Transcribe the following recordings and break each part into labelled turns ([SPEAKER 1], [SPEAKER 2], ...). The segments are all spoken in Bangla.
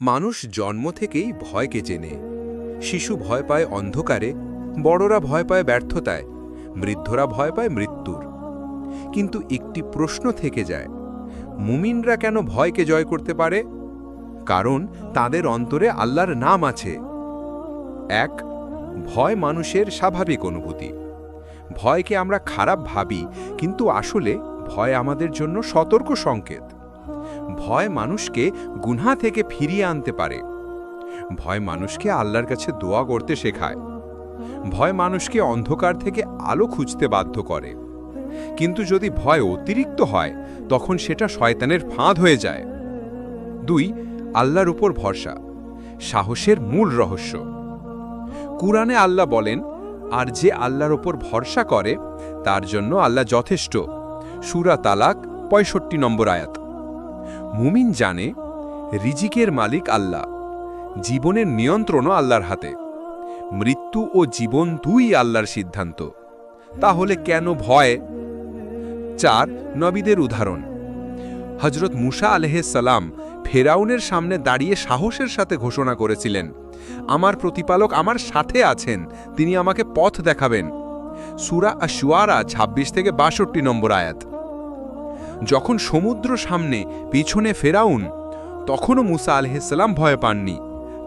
[SPEAKER 1] মানুষ জন্ম থেকেই ভয়কে চেনে। শিশু ভয় পায় অন্ধকারে, বড়রা ভয় পায় ব্যর্থতায়, বৃদ্ধরা ভয় পায় মৃত্যুর। কিন্তু একটি প্রশ্ন থেকে যায়, মুমিনরা কেন ভয়কে জয় করতে পারে? কারণ তাদের অন্তরে আল্লাহর নাম আছে। এক, ভয় মানুষের স্বাভাবিক অনুভূতি। ভয়কে আমরা খারাপ ভাবি, কিন্তু আসলে ভয় আমাদের জন্য সতর্ক সংকেত। ভয় মানুষকে গুনহা থেকে ফিরিয়ে আনতে পারে। ভয় মানুষকে আল্লাহর কাছে দোয়া করতে শেখায়। ভয় মানুষকে অন্ধকার থেকে আলো খুঁজতে বাধ্য করে। কিন্তু যদি ভয় অতিরিক্ত হয়, তখন সেটা শয়তানের ফাঁদ হয়ে যায়। দুই, আল্লাহর উপর ভরসা। সাহসের মূল রহস্য। কুরআনে আল্লাহ বলেন, আর যে আল্লাহর ওপর ভরসা করে, তার জন্য আল্লাহ যথেষ্ট। সুরা তালাক পঁয়ষট্টি নম্বর আয়াত। মুমিন জানে রিজিকের মালিক আল্লাহ, জীবনের নিয়ন্ত্রণও আল্লাহর হাতে। মৃত্যু ও জীবন দুই আল্লাহর সিদ্ধান্ত। তাহলে কেন ভয়? চার, নবীদের উদাহরণ। হজরত মুসা সালাম ফেরাউনের সামনে দাঁড়িয়ে সাহসের সাথে ঘোষণা করেছিলেন, আমার প্রতিপালক আমার সাথে আছেন, তিনি আমাকে পথ দেখাবেন। সুরা আশুয়ারা ২৬ থেকে বাষট্টি নম্বর আয়াত। যখন সমুদ্র সামনে পিছনে ফেরাউন, তখনও মুসা আলহিসাল্লাম ভয় পাননি।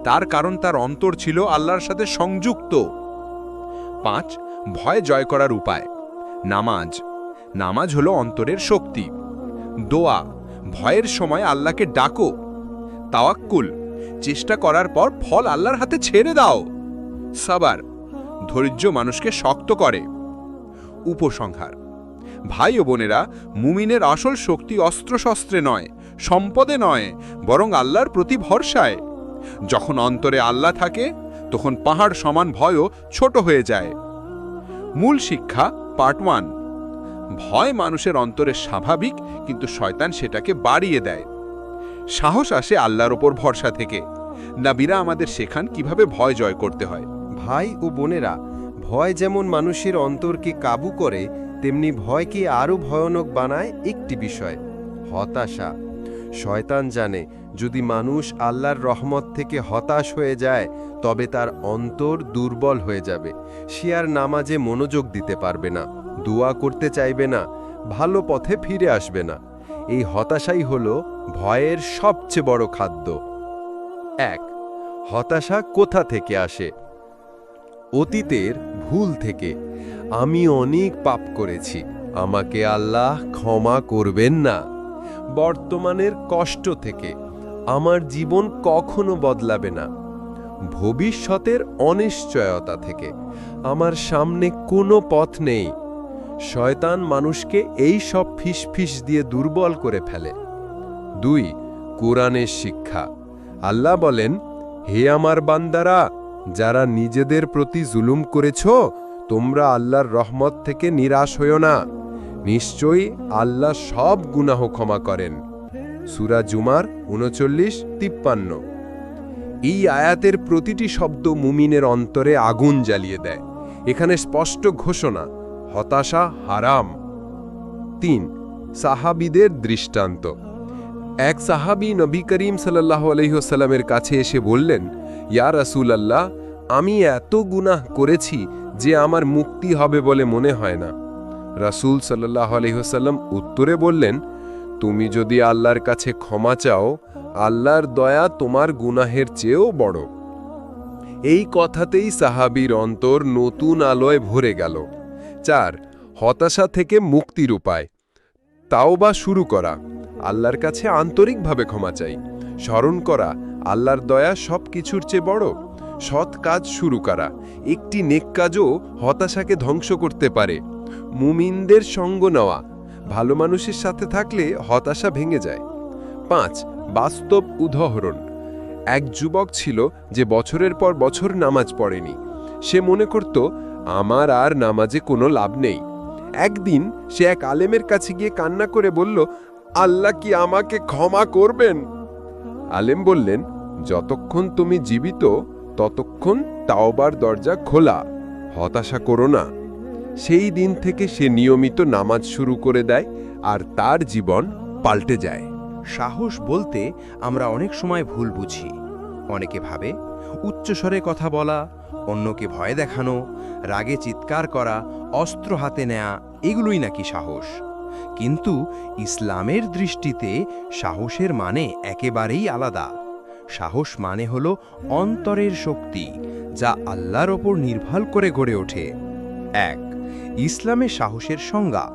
[SPEAKER 1] তার কারণ তার অন্তর ছিল আল্লাহর সাথে সংযুক্ত। পাঁচ, ভয় জয় করার উপায়। নামাজ। নামাজ হলো অন্তরের শক্তি। দোয়া, ভয়ের সময় আল্লাহকে ডাকো। তাওয়াক্কুল, চেষ্টা করার পর ফল আল্লাহর হাতে ছেড়ে দাও। সাবার, ধৈর্য মানুষকে শক্ত করে। উপসংহার। ভাই ও বোনেরা, মুমিনের আসল শক্তি অস্ত্রশস্ত্রে নয়, সম্পদে নয়, বরং আল্লাহর প্রতি ভরসায়। যখন অন্তরে আল্লাহ থাকে, তখন পাহাড় সমান ভয়ও ছোট হয়ে যায়। মূল শিক্ষা, পার্ট ওয়ান। ভয় মানুষের অন্তরে স্বাভাবিক, কিন্তু শয়তান সেটাকে বাড়িয়ে দেয়। সাহস আসে আল্লাহর ওপর ভরসা থেকে। নাবিরা আমাদের শেখান কীভাবে ভয় জয় করতে হয়।
[SPEAKER 2] ভাই ও বোনেরা, ভয় যেমন মানুষের অন্তরকে কাবু করে তেমনি ভয়কে আরও ভয়ানক বানায় একটি বিষয়, হতাশা। শয়তান জানে, যদি মানুষ আল্লাহর রহমত থেকে হতাশ হয়ে যায়, তবে তার অন্তর দুর্বল হয়ে যাবে। সে আর নামাজে মনোযোগ দিতে পারবে না, দোয়া করতে চাইবে না, ভালো পথে ফিরে আসবে না। এই হতাশাই হল ভয়ের সবচেয়ে বড় খাদ্য। এক, হতাশা কোথা থেকে আসে? অতীতের ভুল থেকে। আমি অনেক পাপ করেছি। আমাকে আল্লাহ ক্ষমা করবেন না। বর্তমানের কষ্ট থেকে আমার জীবন কখনো বদলাবে না। ভবিষ্যতের অনিশ্চয়তা থেকে আমার সামনে কোনো পথ নেই। শয়তান মানুষকে এই সব ফিসফিস দিয়ে দুর্বল করে ফেলে। দুই, কোরআনের শিক্ষা। আল্লাহ বলেন, হে আমার বান্দারা, যারা নিজেদের প্রতি জুলুম করেছ তোমরা আল্লাহর রহমত থেকে নিরাশ হইও না। নিশ্চয়ই আল্লাহ সব গুনাহ ক্ষমা করেন। সুরা জুমার উনচল্লিশ, তিপ্পান্ন। এই আয়াতের প্রতিটি শব্দ মুমিনের অন্তরে আগুন জ্বালিয়ে দেয়। এখানে স্পষ্ট ঘোষণা, হতাশা হারাম। তিন, সাহাবিদের দৃষ্টান্ত। এক সাহাবি নবী করিম সাল্লাহ আলহিহসাল্লামের কাছে এসে বললেন, ইয়া রাসূল আল্লাহ আমি এত গুনাহ করেছি যে আমার মুক্তি হবে বলে মনে হয় না। রাসূল সাল্লাহ আলহিহসাল্লাম উত্তরে বললেন, তুমি যদি আল্লাহর কাছে ক্ষমা চাও, আল্লাহর দয়া তোমার গুনাহের চেয়েও বড়। এই কথাতেই সাহাবির অন্তর নতুন আলোয় ভরে গেল। চার, হতাশা থেকে মুক্তির উপায়। তাও বা শুরু করা। আল্লাহর কাছে আন্তরিকভাবে ক্ষমা চাই। স্মরণ করা, আল্লাহর দয়া সব কিছুর চেয়ে বড়। সৎ কাজ শুরু করা। একটি নেক কাজও হতাশাকে ধ্বংস করতে পারে। মুমিনদের সঙ্গ নেওয়া। ভালো মানুষের সাথে থাকলে হতাশা ভেঙে যায়। পাঁচ, বাস্তব উদাহরণ। এক যুবক ছিল যে বছরের পর বছর নামাজ পড়েনি। সে মনে করত, আমার আর নামাজে কোনো লাভ নেই। একদিন সে এক আলেমের কাছে গিয়ে কান্না করে বলল, আল্লাহ কি আমাকে ক্ষমা করবেন? আলেম বললেন, যতক্ষণ তুমি জীবিত ততক্ষণ তাওবার দরজা খোলা। হতাশা করো না। সেই দিন থেকে সে নিয়মিত নামাজ শুরু করে দেয় আর তার জীবন পাল্টে যায়।
[SPEAKER 3] সাহস বলতে আমরা অনেক সময় ভুল বুঝি। অনেকে ভাবে, উচ্চস্বরে কথা বলা, অন্যকে ভয় দেখানো, রাগে চিৎকার করা, অস্ত্র হাতে নেয়া, এগুলোই নাকি সাহস। কিন্তু ইসলামের দৃষ্টিতে সাহসের মানে একেবারেই আলাদা। সাহস মানে হল অন্তরের শক্তি, যা আল্লাহর ওপর নির্ভর করে গড়ে ওঠে। এক, ইসলামে সাহসের সংজ্ঞা।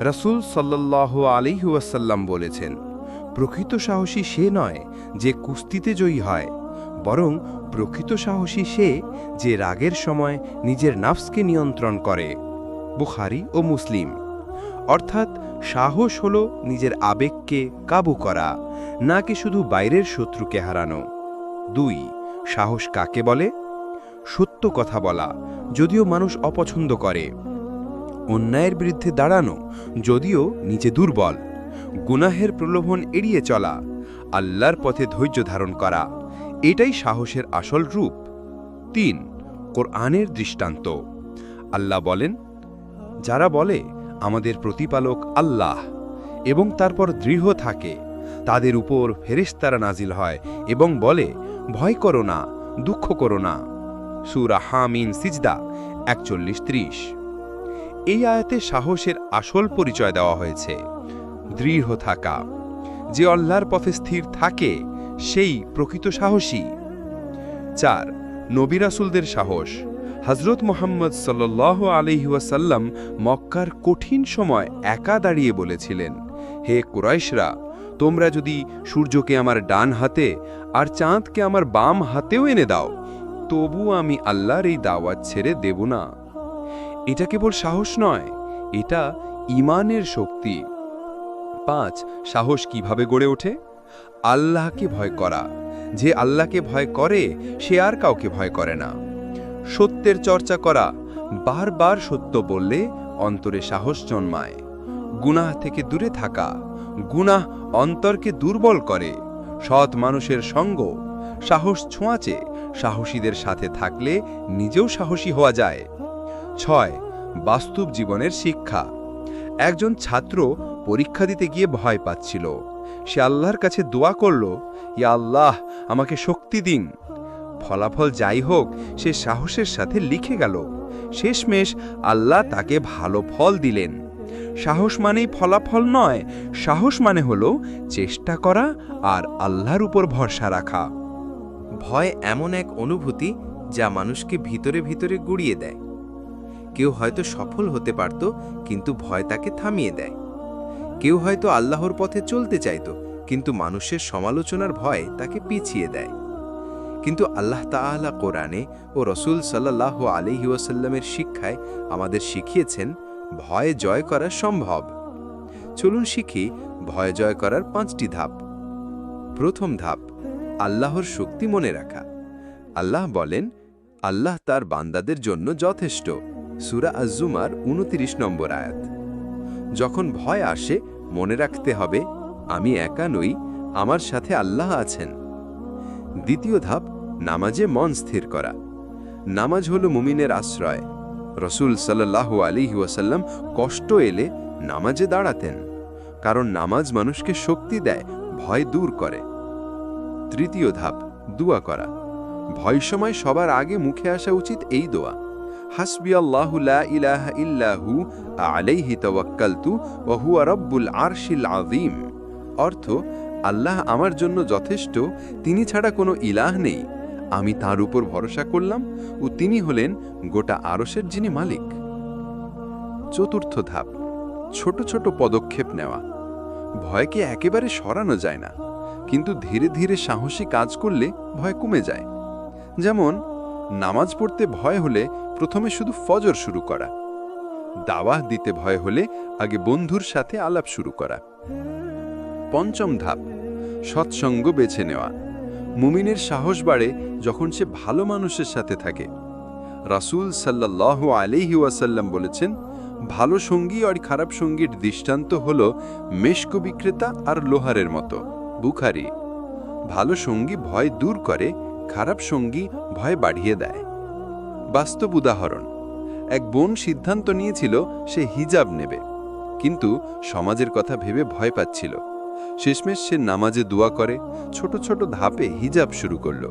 [SPEAKER 3] রাসূল সাল্লাহ আলিহাসাল্লাম বলেছেন, প্রকৃত সাহসী সে নয় যে কুস্তিতে জয়ী হয়, বরং প্রকৃত সাহসী সে যে রাগের সময় নিজের নাফসকে নিয়ন্ত্রণ করে। বুখারি ও মুসলিম। অর্থাৎ, সাহস হল নিজের আবেগকে কাবু করা নাকি শুধু বাইরের শত্রুকে হারানো? দুই, সাহস কাকে বলে? সত্য কথা বলা, যদিও মানুষ অপছন্দ করে। অন্যায়ের বিরুদ্ধে দাঁড়ানো, যদিও নিজে দুর্বল। গুনাহের প্রলোভন এড়িয়ে চলা, আল্লাহর পথে ধৈর্য ধারণ করা, এটাই সাহসের আসল রূপ। তিন, কোরআনের দৃষ্টান্ত। আল্লাহ বলেন, যারা বলে, আমাদের প্রতিপালক আল্লাহ এবং তারপর দৃঢ় থাকে তাদের উপর ফেরেশতারা নাজিল হয় এবং বলে, ভয় করো না, দুঃখ করো না। সুরা হামিন সিজদা একচল্লিশ ত্রিশ। এই আয়াতে সাহসের আসল পরিচয় দেওয়া হয়েছে। দৃঢ় থাকা। যে আল্লাহর পথে স্থির থাকে, সেই প্রকৃত সাহসী। চার নবিরাসুলদের সাহস। হজরত মোহাম্মদ সাল্লাহ আলহিউসাল্লাম মক্কার কঠিন সময় একা দাঁড়িয়ে বলেছিলেন, হে কুরাইশরা তোমরা যদি সূর্যকে আমার ডান হাতে আর চাঁদকে আমার বাম হাতেও এনে দাও, তবু আমি আল্লাহর এই দাওয়াত ছেড়ে দেব না। এটা কেবল সাহস নয়, এটা ইমানের শক্তি। পাঁচ, সাহস কীভাবে গড়ে ওঠে? আল্লাহকে ভয় করা। যে আল্লাহকে ভয় করে, সে আর কাউকে ভয় করে না। সত্যের চর্চা করা, বারবার সত্য বললে অন্তরে সাহস জন্মায়। গুনাহ থেকে দূরে থাকা। গুনাহ অন্তরকে দুর্বল করে। সৎ মানুষের সঙ্গ, সাহস ছোঁয়াচে, সাহসীদের সাথে থাকলে নিজেও সাহসী হওয়া যায়। ছয়, বাস্তব জীবনের শিক্ষা। একজন ছাত্র পরীক্ষা দিতে গিয়ে ভয় পাচ্ছিল। সে আল্লাহর কাছে দোয়া করল, ইয়া আল্লাহ, আমাকে শক্তি দিন। ফলাফল যাই হোক, সে সাহসের সাথে লিখে গেল। শেষমেশ আল্লাহ তাকে ভালো ফল দিলেন। সাহস মানেই ফলাফল নয়, সাহস মানে হল চেষ্টা করা আর আল্লাহর উপর ভরসা রাখা।
[SPEAKER 4] ভয় এমন এক অনুভূতি যা মানুষকে ভিতরে ভিতরে গুড়িয়ে দেয়। কেউ হয়তো সফল হতে পারত, কিন্তু ভয় তাকে থামিয়ে দেয়। কেউ হয়তো আল্লাহর পথে চলতে চাইত, কিন্তু মানুষের সমালোচনার ভয় তাকে পিছিয়ে দেয়। কিন্তু আল্লাহ তাআলা কোরআনে ও রসুল সাল্লাহ আলিহি ওয়াসাল্লামের শিক্ষায় আমাদের শিখিয়েছেন ভয় জয় করা সম্ভব। চলুন শিখি ভয় জয় করার পাঁচটি ধাপ। প্রথম ধাপ, আল্লাহর শক্তি মনে রাখা। আল্লাহ বলেন, আল্লাহ তার বান্দাদের জন্য যথেষ্ট। সুরা আজুমার উনতিরিশ নম্বর আয়াত। যখন ভয় আসে, মনে রাখতে হবে, আমি একা নই, আমার সাথে আল্লাহ আছেন। দ্বিতীয় ধাপ, নামাজে মন স্থির করা। নামাজ হল মুমিনের আশ্রয়। রসুল সাল্লাহ আলী ওয়াসাল্লাম কষ্ট এলে নামাজে দাঁড়াতেন, কারণ নামাজ মানুষকে শক্তি দেয়, ভয় দূর করে। তৃতীয় ধাপ, দুয়া করা। ভয় সময় সবার আগে মুখে আসা উচিত এই দোয়া। হাসবি আল্লাহু লা ইলাহা ইল্লাহু আলাইহি তাওয়াক্কালতু ওয়া হুয়া রাব্বুল আরশিল অর্থ, আল্লাহ আমার জন্য যথেষ্ট, তিনি ছাড়া কোনো ইলাহ নেই। আমি তার উপর ভরসা করলাম ও তিনি হলেন গোটা আরশের যিনি মালিক। চতুর্থ ধাপ, ছোট ছোট পদক্ষেপ নেওয়া। ভয়কে একেবারে সরানো যায় না, কিন্তু ধীরে ধীরে সাহসী কাজ করলে ভয় কমে যায়। যেমন, নামাজ পড়তে ভয় হলে প্রথমে শুধু ফজর শুরু করা, দাওয়াহ দিতে ভয় হলে আগে বন্ধুর সাথে আলাপ শুরু করা। পঞ্চম ধাপ, সৎসঙ্গ বেছে নেওয়া। মুমিনের সাহস বাড়ে যখন সে ভালো মানুষের সাথে থাকে। রাসূল সাল্লাহ আলিহি ওয়াসাল্লাম বলেছেন, ভালো সঙ্গী আর খারাপ সঙ্গীর দৃষ্টান্ত হল মেশকো বিক্রেতা আর লোহারের মতো। বুখারি, ভালো সঙ্গী ভয় দূর করে, খারাপ সঙ্গী ভয় বাড়িয়ে দেয়। বাস্তব উদাহরণ, এক বোন সিদ্ধান্ত নিয়েছিল সে হিজাব নেবে, কিন্তু সমাজের কথা ভেবে ভয় পাচ্ছিল।
[SPEAKER 5] শেষমেশ সে নামাজে দোয়া করে, ছোট ছোট ধাপে হিজাব শুরু করল।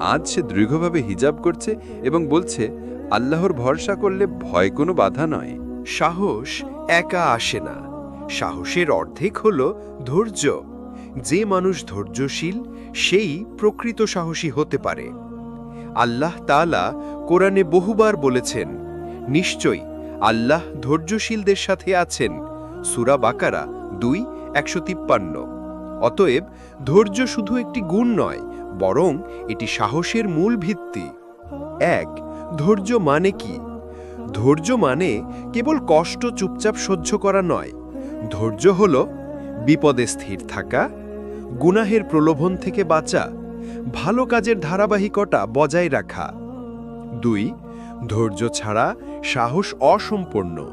[SPEAKER 5] আজ সে দৃঢ়ভাবে হিজাব করছে এবং বলছে, আল্লাহর ভরসা করলে ভয় কোনো বাধা নয়।
[SPEAKER 3] সাহস একা আসে না। সাহসের অর্ধেক হল ধৈর্য। যে মানুষ ধৈর্যশীল, সেই প্রকৃত সাহসী হতে পারে। আল্লাহ তাআলা কোরআনে বহুবার বলেছেন, নিশ্চয়ই আল্লাহ ধৈর্যশীলদের সাথে আছেন। সুরা বাকারা দুই একশো তিপ্পান্ন। অতএব ধৈর্য শুধু একটি গুণ নয়, বরং এটি সাহসের মূল ভিত্তি। এক, ধৈর্য মানে কি? ধৈর্য মানে কেবল কষ্ট চুপচাপ সহ্য করা নয়। ধৈর্য হল বিপদে স্থির থাকা, গুনাহের প্রলোভন থেকে বাঁচা, ভালো কাজের ধারাবাহিকতা বজায় রাখা। দুই, ধৈর্য ছাড়া সাহস অসম্পূর্ণ।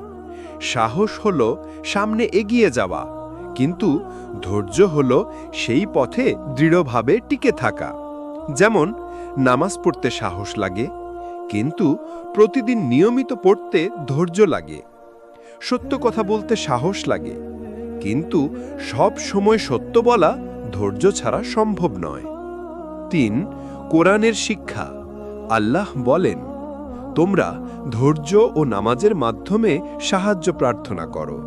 [SPEAKER 3] সাহস হল সামনে এগিয়ে যাওয়া। কিন্তু ধৈর্য হল সেই পথে দৃঢ়ভাবে টিকে থাকা। যেমন, নামাজ পড়তে সাহস লাগে, কিন্তু প্রতিদিন নিয়মিত পড়তে ধৈর্য লাগে। সত্য কথা বলতে সাহস লাগে, কিন্তু সব সময় সত্য বলা ধৈর্য ছাড়া সম্ভব নয়। তিন, কোরআনের শিক্ষা। আল্লাহ বলেন, তোমরা ধৈর্য ও নামাজের মাধ্যমে সাহায্য প্রার্থনা করো।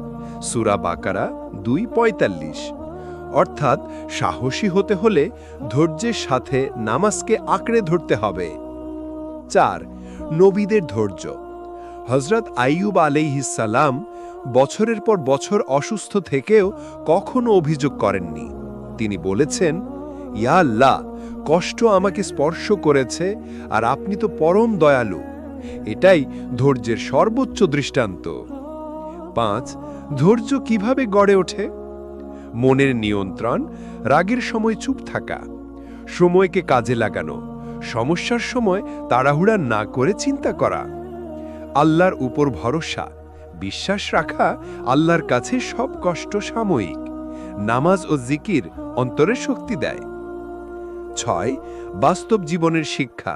[SPEAKER 3] সুরা বাকারা দুই পঁয়তাল্লিশ। অর্থাৎ সাহসী হতে হলে ধৈর্যের সাথে নামাজকে আঁকড়ে ধরতে হবে। চার, নবীদের ধৈর্য। হজরত আইয়ুব আলাইহিসালাম বছরের পর বছর অসুস্থ থেকেও কখনো অভিযোগ করেননি। তিনি বলেছেন, ইয়া আল্লাহ, কষ্ট আমাকে স্পর্শ করেছে আর আপনি তো পরম দয়ালু। এটাই ধৈর্যের সর্বোচ্চ দৃষ্টান্ত। পাঁচ, ধৈর্য কীভাবে গড়ে ওঠে? মনের নিয়ন্ত্রণ, রাগের সময় চুপ থাকা, সময়কে কাজে লাগানো, সমস্যার সময় তাড়াহুড়া না করে চিন্তা করা, আল্লাহর উপর ভরসা, বিশ্বাস রাখা, আল্লাহর কাছে সব কষ্ট সাময়িক, নামাজ ও জিকির অন্তরে শক্তি দেয়। ছয়, বাস্তব জীবনের শিক্ষা,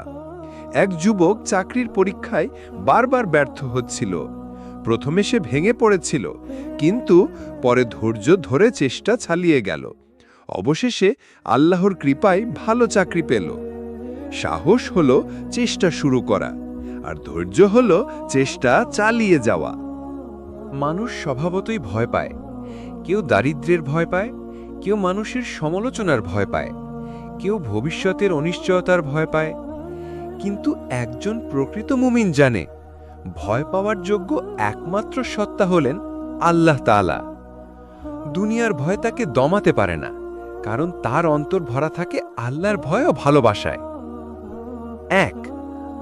[SPEAKER 3] এক যুবক চাকরির পরীক্ষায় বারবার ব্যর্থ হচ্ছিল। প্রথমে সে ভেঙে পড়েছিল, কিন্তু পরে ধৈর্য ধরে চেষ্টা চালিয়ে গেল। অবশেষে আল্লাহর কৃপায় ভালো চাকরি পেল। সাহস হল চেষ্টা শুরু করা, আর ধৈর্য হল চেষ্টা চালিয়ে যাওয়া।
[SPEAKER 1] মানুষ স্বভাবতই ভয় পায়। কেউ দারিদ্র্যের ভয় পায়, কেউ মানুষের সমালোচনার ভয় পায়, কেউ ভবিষ্যতের অনিশ্চয়তার ভয় পায়। কিন্তু একজন প্রকৃত মুমিন জানে ভয় পাওয়ার যোগ্য একমাত্র সত্তা হলেন আল্লাহ তাআলা। দুনিয়ার ভয় তাকে দমাতে পারে না, কারণ তার অন্তর ভরা থাকে আল্লাহর ভয় ও ভালোবাসায়। এক,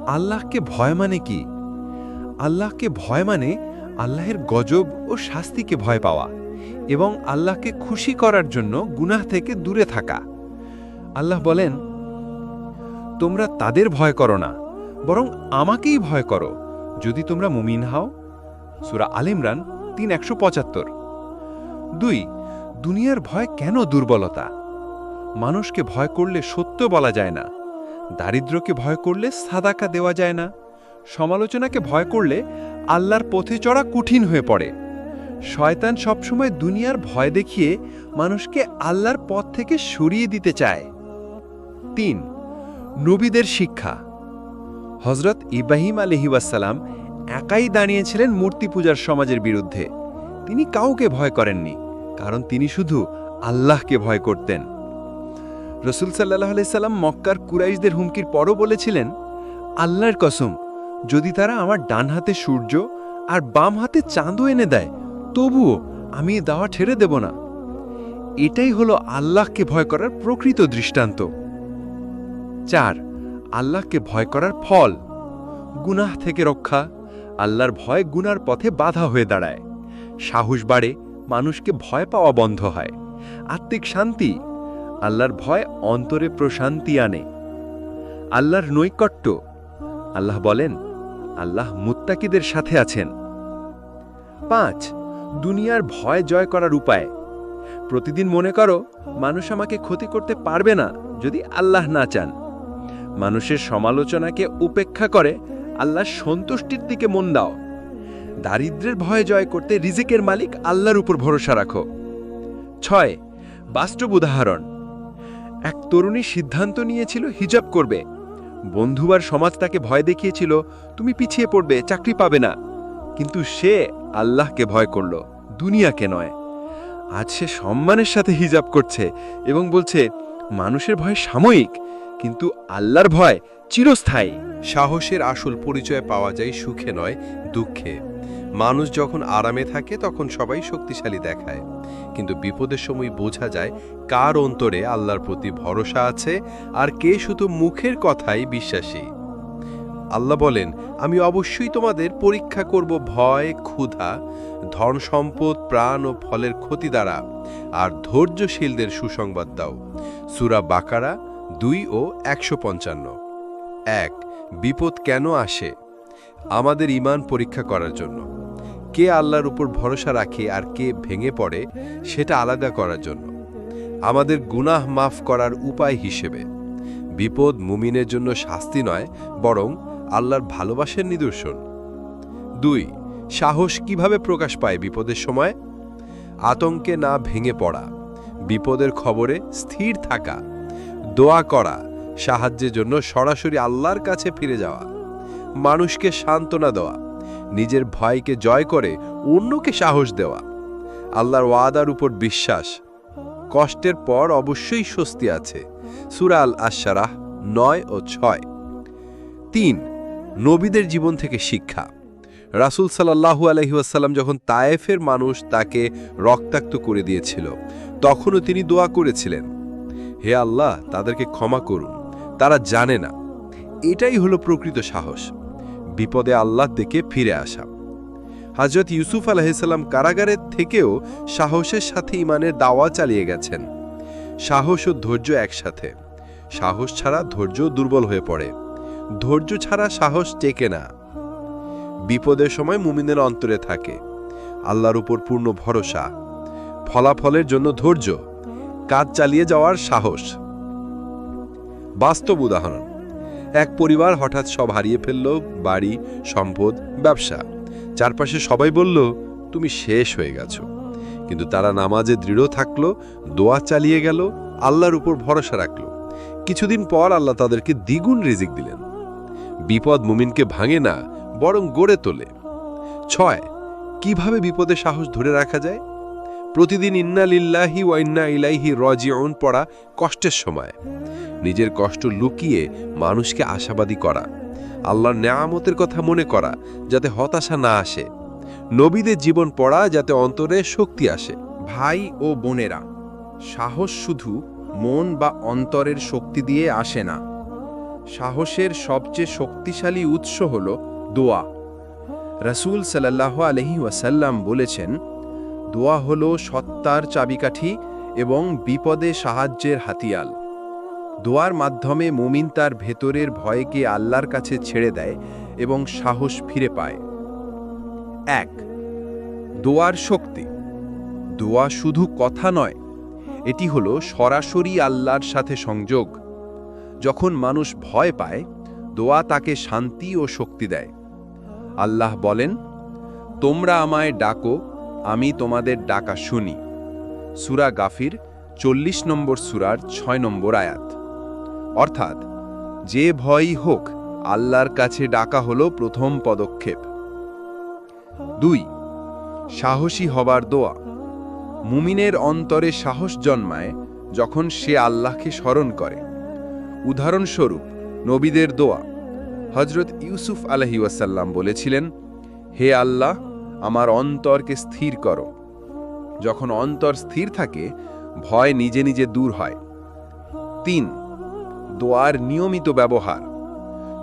[SPEAKER 1] আল্লাহকে ভয় মানে কি? আল্লাহকে ভয় মানে আল্লাহের গজব ও শাস্তিকে ভয় পাওয়া এবং আল্লাহকে খুশি করার জন্য গুনাহ থেকে দূরে থাকা। আল্লাহ বলেন, তোমরা তাদের ভয় করো না, বরং আমাকেই ভয় করো। যদি তোমরা মুমিন হও, সুরা আলিমরান তিন একশো পঁচাত্তর। দুই, দুনিয়ার ভয় কেন দুর্বলতা? মানুষকে ভয় করলে সত্য বলা যায় না দারিদ্র্যকে ভয় করলে সাদাকা দেওয়া যায় না, সমালোচনাকে ভয় করলে আল্লাহর পথে চড়া কঠিন হয়ে পড়ে। শয়তান সবসময় দুনিয়ার ভয় দেখিয়ে মানুষকে আল্লাহর পথ থেকে সরিয়ে দিতে চায়। তিন, নবীদের শিক্ষা। হজরত ইব্রাহিম আলহিউসালাম একাই দাঁড়িয়েছিলেন মূর্তি পূজার সমাজের বিরুদ্ধে। তিনি কাউকে ভয় করেননি, কারণ তিনি শুধু আল্লাহকে ভয় করতেন। রসুল সাল্লাহ আলাইসাল্লাম মক্কার কুরাইশদের হুমকির পরও বলেছিলেন, আল্লাহর কসম, যদি তারা আমার ডান হাতে সূর্য আর বাম হাতে চাঁদও এনে দেয়, তবুও আমি দাওয়া ছেড়ে দেব না। এটাই হলো আল্লাহকে ভয় করার প্রকৃত দৃষ্টান্ত। চার আল্লাহকে ভয় করার ফল। গুনাহ থেকে রক্ষা, আল্লাহর ভয় গুনার পথে বাধা হয়ে দাঁড়ায়। সাহস বাড়ে, মানুষকে ভয় পাওয়া বন্ধ হয়। আত্মিক শান্তি, আল্লাহর ভয় অন্তরে প্রশান্তি আনে। আল্লাহর নৈকট্য, আল্লাহ বলেন, আল্লাহ মুত্তাকিদের সাথে আছেন। পাঁচ, দুনিয়ার ভয় জয় করার উপায়। প্রতিদিন মনে করো, মানুষ আমাকে ক্ষতি করতে পারবে না যদি আল্লাহ না চান। মানুষের সমালোচনাকে উপেক্ষা করে আল্লাহর সন্তুষ্টির দিকে মন দাও। দারিদ্রের ভয় জয় করতে রিজিকের মালিক আল্লাহর উপর ভরসা রাখো। ছয়,
[SPEAKER 5] বাস্তব উদাহরণ। এক তরুণী সিদ্ধান্ত নিয়েছিল হিজাব করবে। বন্ধু আর সমাজ তাকে ভয় দেখিয়েছিল, তুমি পিছিয়ে পড়বে, চাকরি পাবে না। কিন্তু সে আল্লাহকে ভয় করল, দুনিয়াকে নয়। আজ সে সম্মানের সাথে হিজাব করছে এবং বলছে, মানুষের ভয় সাময়িক কিন্তু আল্লাহর ভয় চিরস্থায়ী।
[SPEAKER 2] সাহসের আসল পরিচয় পাওয়া যায় সুখে নয়, দুঃখে। মানুষ যখন আরামে থাকে, তখন সবাই শক্তিশালী দেখায়। কিন্তু বিপদের সময় বোঝা যায় কার অন্তরে আল্লাহর প্রতি ভরসা আছে আর কে শুধু মুখের কথাই বিশ্বাসী। আল্লাহ বলেন, আমি অবশ্যই তোমাদের পরীক্ষা করব ভয়, ক্ষুধা, ধন সম্পদ, প্রাণ ও ফলের ক্ষতি দ্বারা, আর ধৈর্যশীলদের সুসংবাদ দাও। সুরা বাকারা দুই ও একশো পঞ্চান্ন। এক, বিপদ কেন আসে? আমাদের ইমান পরীক্ষা করার জন্য। কে আল্লাহর উপর ভরসা রাখে আর কে ভেঙে পড়ে, সেটা আলাদা করার জন্য। আমাদের গুনাহ মাফ করার উপায় হিসেবে। বিপদ মুমিনের জন্য শাস্তি নয়, বরং আল্লাহর ভালোবাসার নিদর্শন। দুই, সাহস কীভাবে প্রকাশ পায় বিপদের সময়? আতঙ্কে না ভেঙে পড়া। বিপদের খবরে স্থির থাকা। দোয়া করা, সাহায্যের জন্য সরাসরি আল্লাহর কাছে ফিরে যাওয়া, মানুষকে সান্ত্বনা দেওয়া, নিজের ভয়কে জয় করে অন্যকে সাহস দেওয়া, আল্লাহর ওয়াদার উপর বিশ্বাস। কষ্টের পর অবশ্যই স্বস্তি আছে। সুরা আল আশারাহ নয় ও ছয়। তিন, নবীদের জীবন থেকে শিক্ষা। রাসূল সাল্লাহু আলহিউসাল্লাম যখন তায়েফের মানুষ তাকে রক্তাক্ত করে দিয়েছিল, তখনও তিনি দোয়া করেছিলেন। হে আল্লাহ, তাদেরকে ক্ষমা করুন। তারা জানে না। এটাই হলো প্রকৃত সাহস। বিপদে আল্লাহ দেখে ফিরে আসা। হজরত ইউসুফ আলাহিসাল্লাম কারাগারের থেকেও সাহসের সাথে ইমানের দাওয়া চালিয়ে গেছেন। সাহস ও ধৈর্য একসাথে। সাহস ছাড়া ধৈর্য দুর্বল হয়ে পড়ে। ধৈর্য ছাড়া সাহস টেকে না। বিপদের সময় মুমিনের অন্তরে থাকে। আল্লাহর উপর পূর্ণ ভরসা। ফলাফলের জন্য ধৈর্য। কাজ চালিয়ে যাওয়ার সাহস। বাস্তব উদাহরণ। এক পরিবার হঠাৎ সব হারিয়ে ফেলল, বাড়ি, সম্পদ, ব্যবসা। চারপাশে সবাই বলল, তুমি শেষ হয়ে গেছো। কিন্তু তারা নামাজে দৃঢ় থাকল, দোয়া চালিয়ে গেল, আল্লাহর উপর ভরসা রাখল। কিছুদিন পর আল্লাহ তাদেরকে দ্বিগুণ রিজিক দিলেন। বিপদ মুমিনকে ভাঙে না, বরং গড়ে তোলে। ছয়, কীভাবে বিপদে সাহস ধরে রাখা যায়? প্রতিদিন ইন্না লিল্লাহি ওয়া ইন্না ইলাইহি রাজিউন পড়া কষ্টের সময়। নিজের কষ্ট লুকিয়ে মানুষকে আশাবাদী করা, আল্লাহর নেয়ামতের কথা মনে করা, যাতে হতাশা না আসে। নবীদের জীবন পড়া যাতে অন্তরে শক্তি আসে।
[SPEAKER 3] ভাই ও বোনেরা, সাহস শুধু মন বা অন্তরের শক্তি দিয়ে আসে না। সাহসের সবচেয়ে শক্তিশালী উৎস হল দোয়া। রসুল সাল্লাহ আলহি ওয়াসাল্লাম বলেছেন দোয়া হল সত্তার চাবিকাঠি এবং বিপদে সাহায্যের হাতিয়াল। দোয়ার মাধ্যমে মুমিন তার ভেতরের ভয়কে আল্লাহর কাছে ছেড়ে দেয় এবং সাহস ফিরে পায়। এক, দোয়ার শক্তি। দোয়া শুধু কথা নয়, এটি হল সরাসরি আল্লাহর সাথে সংযোগ। যখন মানুষ ভয় পায়, দোয়া তাকে শান্তি ও শক্তি দেয়। আল্লাহ বলেন, তোমরা আমায় ডাকো আমি তোমাদের ডাকা শুনি। সুরা গাফির চল্লিশ নম্বর সুরার ছয় নম্বর আয়াত। অর্থাৎ, যে ভয়ই হোক, আল্লাহর কাছে ডাকা হলো প্রথম পদক্ষেপ। দুই, সাহসী হবার দোয়া। মুমিনের অন্তরে সাহস জন্মায় যখন সে আল্লাহকে স্মরণ করে। উদাহরণস্বরূপ, নবীদের দোয়া। হজরত ইউসুফ আলহি ওয়াসাল্লাম বলেছিলেন, হে আল্লাহ আমার অন্তরকে স্থির করো। যখন অন্তর স্থির থাকে, ভয় নিজে নিজে দূর হয়। তিন, দোয়ার নিয়মিত ব্যবহার।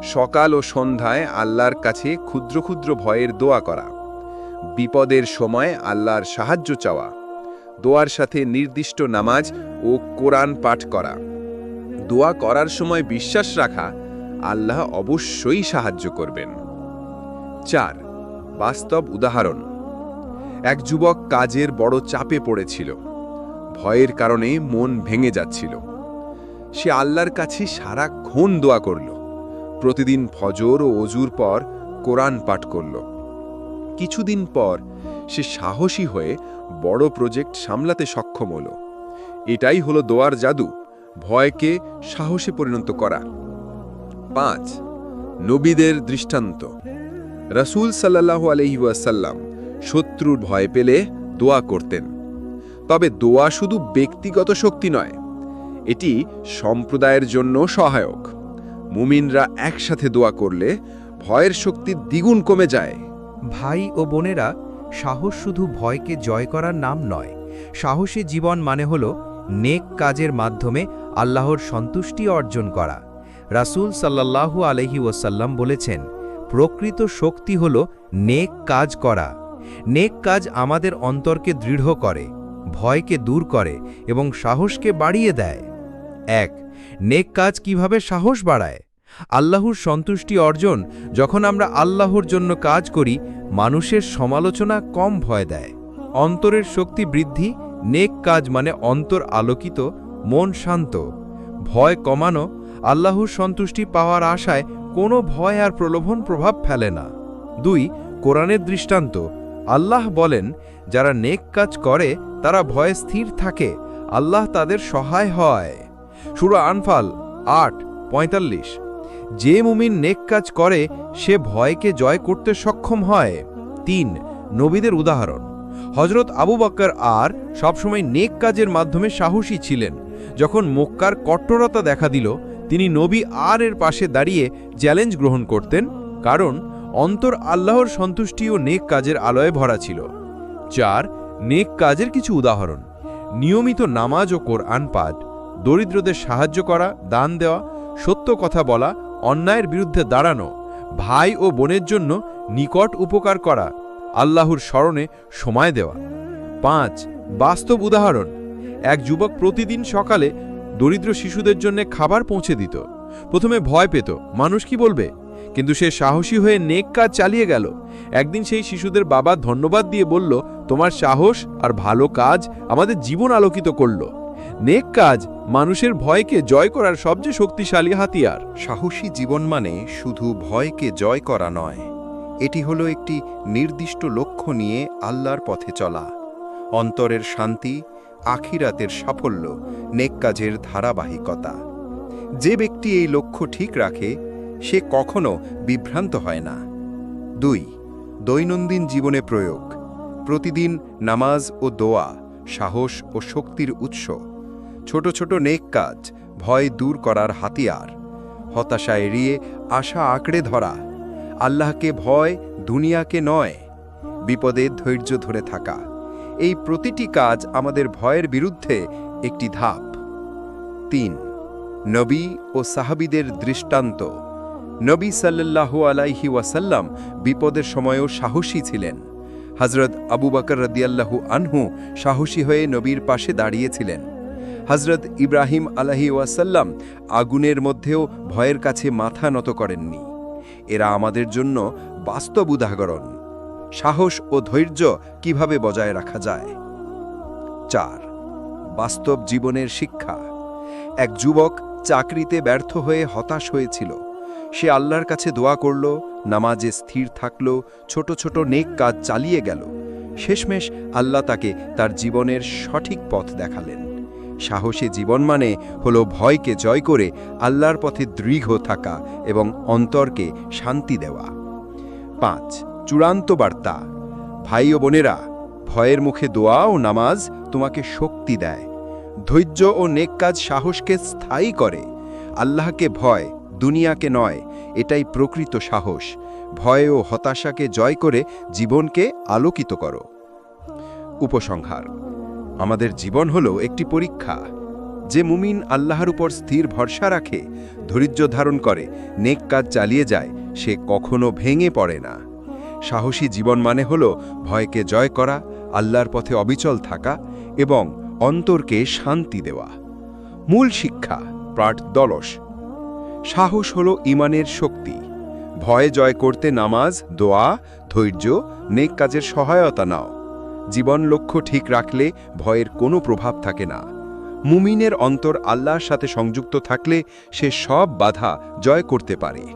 [SPEAKER 3] সকাল ও সন্ধ্যায় আল্লাহর কাছে ক্ষুদ্র ক্ষুদ্র ভয়ের দোয়া করা। বিপদের সময় আল্লাহর সাহায্য চাওয়া। দোয়ার সাথে নির্দিষ্ট নামাজ ও কোরআন পাঠ করা। দোয়া করার সময় বিশ্বাস রাখা আল্লাহ অবশ্যই সাহায্য করবেন। চার বাস্তব উদাহরণ। এক যুবক কাজের বড় চাপে পড়েছিল। ভয়ের কারণে মন ভেঙে যাচ্ছিল। সে আল্লাহর কাছে সারাক্ষণ দোয়া করল। প্রতিদিন ফজর ও অজুর পর কোরআন পাঠ করল। কিছুদিন পর সে সাহসী হয়ে বড় প্রজেক্ট সামলাতে সক্ষম হল।
[SPEAKER 5] এটাই হলো দোয়ার জাদু, ভয়কে সাহসে পরিণত করা। পাঁচ, নবীদের দৃষ্টান্ত। রাসূল সাল্লাল্লাহু আলাইহি ওয়াসাল্লাম শত্রুর ভয় পেলে দোয়া করতেন। তবে দোয়া শুধু ব্যক্তিগত শক্তি নয়, এটি সম্প্রদায়ের জন্য সহায়ক। মুমিনরা একসাথে দোয়া করলে ভয়ের শক্তি দ্বিগুণ কমে যায়।
[SPEAKER 3] ভাই ও বোনেরা, সাহস শুধু ভয়কে জয় করার নাম নয়, সাহসী জীবন মানে হল নেক কাজের মাধ্যমে আল্লাহর সন্তুষ্টি অর্জন করা। রাসূল সাল্লাল্লাহু আলহি ওসাল্লাম বলেছেন প্রকৃত শক্তি হল নেক কাজ করা। নেক কাজ আমাদের অন্তরকে দৃঢ় করে, ভয়কে দূর করে এবং সাহসকে বাড়িয়ে দেয়। এক, নেক কাজ কীভাবে সাহস বাড়ায়? আল্লাহর সন্তুষ্টি অর্জন যখন আমরা আল্লাহর জন্য কাজ করি, মানুষের সমালোচনা কম ভয় দেয়। অন্তরের শক্তি বৃদ্ধি, নেক কাজ মানে অন্তর আলোকিত, মন শান্ত। ভয় কমানো, আল্লাহর সন্তুষ্টি পাওয়ার আশায় কোনো ভয় আর প্রলোভন প্রভাব ফেলে না। দুই, কোরআনের দৃষ্টান্ত। আল্লাহ বলেন, যারা নেক কাজ করে, তারা ভয়ে স্থির থাকে। আল্লাহ তাদের সহায় হয়। সুরা আনফাল আট, পঁয়তাল্লিশ। যে মুমিন নেক কাজ করে, সে ভয়কে জয় করতে সক্ষম হয়। তিন, নবীদের উদাহরণ। হজরত আবু বক্কর আর সবসময় নেক কাজের মাধ্যমে সাহসী ছিলেন। যখন মক্কার কট্টরতা দেখা দিল তিনি নবী আর এর পাশে দাঁড়িয়ে চ্যালেঞ্জ গ্রহণ করতেন, কারণ অন্তর আল্লাহর সন্তুষ্টি ও নেক কাজের আলোয় ভরা ছিল। চার, নেক কাজের কিছু উদাহরণ। নিয়মিত নামাজ ও কোরআন পাঠ, দরিদ্রদের সাহায্য করা, দান দেওয়া, সত্য কথা বলা, অন্যায়ের বিরুদ্ধে দাঁড়ানো, ভাই ও বোনের জন্য নিকট উপকার করা, আল্লাহর স্মরণে সময় দেওয়া। পাঁচ, বাস্তব উদাহরণ। এক যুবক প্রতিদিন সকালে দরিদ্র শিশুদের জন্য খাবার পৌঁছে দিত। প্রথমে ভয় পেত, মানুষ কি বলবে? কিন্তু সে সাহসী হয়ে নেক কাজ চালিয়ে গেল। একদিন সেই শিশুদের বাবা ধন্যবাদ দিয়ে বলল, তোমার সাহস আর ভালো কাজ আমাদের জীবন আলোকিত করল। নেক কাজ মানুষের ভয়কে জয় করার সবচেয়ে শক্তিশালী হাতিয়ার।
[SPEAKER 1] সাহসী জীবন মানে শুধু ভয়কে জয় করা নয়, এটি হলো একটি নির্দিষ্ট লক্ষ্য নিয়ে আল্লাহর পথে চলা। অন্তরের শান্তি আখিরাতের সাফল্য, নেক কাজের ধারাবাহিকতা। যে ব্যক্তি এই লক্ষ্য ঠিক রাখে, সে কখনো বিভ্রান্ত হয় না। দুই, দৈনন্দিন জীবনে প্রয়োগ। প্রতিদিন নামাজ ও দোয়া, সাহস ও শক্তির উৎস। ছোট ছোট নেক কাজ, ভয় দূর করার হাতিয়ার। হতাশা এড়িয়ে আশা আঁকড়ে ধরা। আল্লাহকে ভয়, দুনিয়াকে নয়। বিপদে ধৈর্য ধরে থাকা। এই প্রতিটি কাজ আমাদের ভয়ের বিরুদ্ধে একটি ধাপ। তিন, নবী ও সাহাবিদের দৃষ্টান্ত। নবী সাল্লাল্লাহু আলাইহি ওয়াসাল্লাম বিপদের সময়ও সাহসী ছিলেন। হজরত আবু বকর রদিয়াল্লাহু আনহু সাহসী হয়ে নবীর পাশে দাঁড়িয়েছিলেন। হজরত ইব্রাহিম আলাহি ওয়াসাল্লাম আগুনের মধ্যেও ভয়ের কাছে মাথা নত করেননি। এরা আমাদের জন্য বাস্তব উদাহরণ। সাহস ও ধৈর্য কীভাবে বজায় রাখা যায়? চার, বাস্তব জীবনের শিক্ষা। এক যুবক চাকরিতে ব্যর্থ হয়ে হতাশ হয়েছিল। সে আল্লাহর কাছে দোয়া করল, নামাজে স্থির থাকল, ছোট ছোট নেক কাজ চালিয়ে গেল। শেষমেশ আল্লাহ তাকে তার জীবনের সঠিক পথ দেখালেন। সাহসী জীবন মানে হল ভয়কে জয় করে আল্লাহর পথে দৃঢ় থাকা এবং অন্তরকে শান্তি দেওয়া। পাঁচ চূড়ান্ত বার্তা। ভাই ও বোনেরা, ভয়ের মুখে দোয়া ও নামাজ তোমাকে শক্তি দেয়। ধৈর্য ও নেক কাজ সাহসকে স্থায়ী করে। আল্লাহকে ভয় দুনিয়াকে নয়, এটাই প্রকৃত সাহস। ভয় ও হতাশাকে জয় করে জীবনকে আলোকিত করো। উপসংহার। আমাদের জীবন হলো একটি পরীক্ষা। যে মুমিন আল্লাহর উপর স্থির ভরসা রাখে, ধৈর্য ধারণ করে, নেক কাজ চালিয়ে যায়, সে কখনো ভেঙে পড়ে না। সাহসী জীবন মানে হল ভয়কে জয় করা, আল্লাহর পথে অবিচল থাকা এবং অন্তরকে শান্তি দেওয়া। মূল শিক্ষা, পাঠ দলস। সাহস হল ইমানের শক্তি। ভয় জয় করতে নামাজ, দোয়া, ধৈর্য, নেক কাজের সহায়তা নাও। জীবন লক্ষ্য ঠিক রাখলে ভয়ের কোনো প্রভাব থাকে না। মুমিনের অন্তর আল্লাহর সাথে সংযুক্ত থাকলে সে সব বাধা জয় করতে পারে।